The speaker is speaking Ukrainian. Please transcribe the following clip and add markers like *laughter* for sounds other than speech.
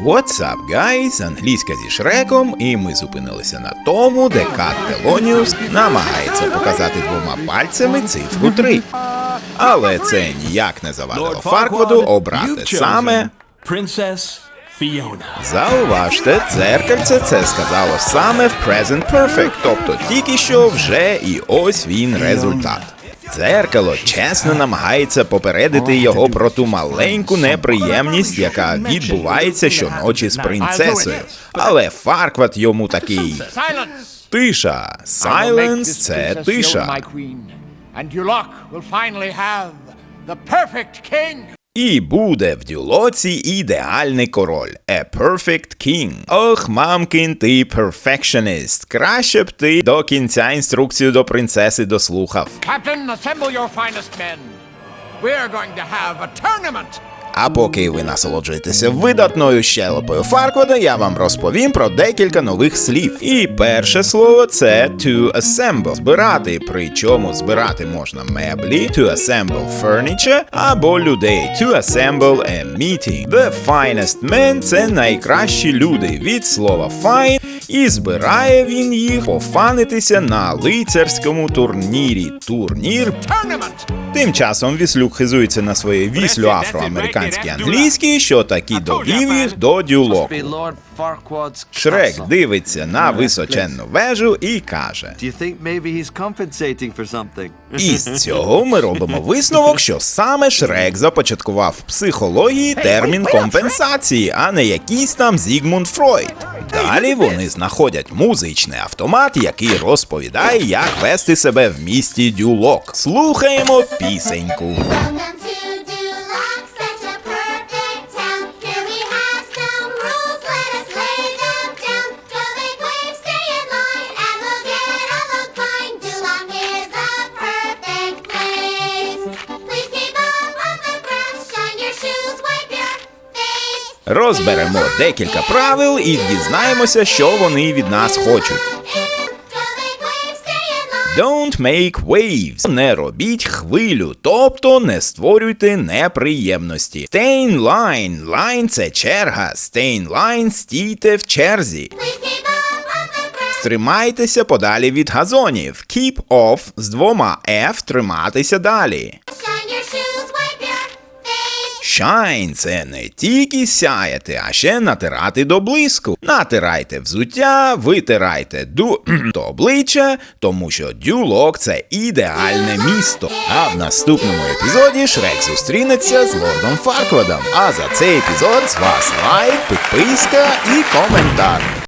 What's up, guys? Англійська зі Шреком, і ми зупинилися на тому, де Кат Телоніус намагається показати двома пальцями цифру 3. Але це ніяк не завадило Фаркводу обрати саме. Princess Fiona. Зауважте, дзеркальце це сказало саме в Present Perfect, тобто тільки що вже і ось він результат. Дзеркало чесно намагається попередити його про ту маленьку неприємність, яка відбувається щоночі з принцесою. Але Фаркват йому такий тиша. Сайленс це тиша. І буде в дюлоці ідеальний король. A perfect king. Ох, мамкин, ти perfectionist. Краще б ти до кінця інструкцію до принцеси дослухав. Captain, assemble your finest men. We're going to have a tournament. А поки ви насолоджуєтеся видатною щелепою Фарквода, я вам розповім про декілька нових слів. І перше слово це to assemble. Збирати, причому збирати можна меблі, to assemble furniture або людей, to assemble a meeting. The finest men – це найкращі люди від слова fine, і збирає він їх пофанитися на лицарському турнірі. Турнір Tournament! Тим часом Віслюк хизується на своїй віслю афроамериканській англійській, що таки довів їх до дюлоку. Шрек дивиться на височенну вежу і каже? І з цього ми робимо висновок, що саме Шрек започаткував в психології термін компенсації, а не якийсь там Зігмунд Фройд. Далі вони знаходять музичний автомат, який розповідає, як вести себе в місті Дюлок. Слухаємо пісеньку. Розберемо декілька правил і дізнаємося, що вони від нас хочуть. Don't make waves. Не робіть хвилю, тобто не створюйте неприємності. Stay in line. Line – це черга. Stay in line – стійте в черзі. Тримайтеся подалі від газонів. Keep off з двома F триматися далі. Shine – це не тільки сяяти, а ще натирати до блиску. Натирайте взуття, витирайте ду *clears throat* до обличчя, тому що дюлок це ідеальне місто. А в наступному епізоді Шрек зустрінеться з лордом Фарквадом. А за цей епізод з вас лайк, підписка і коментар.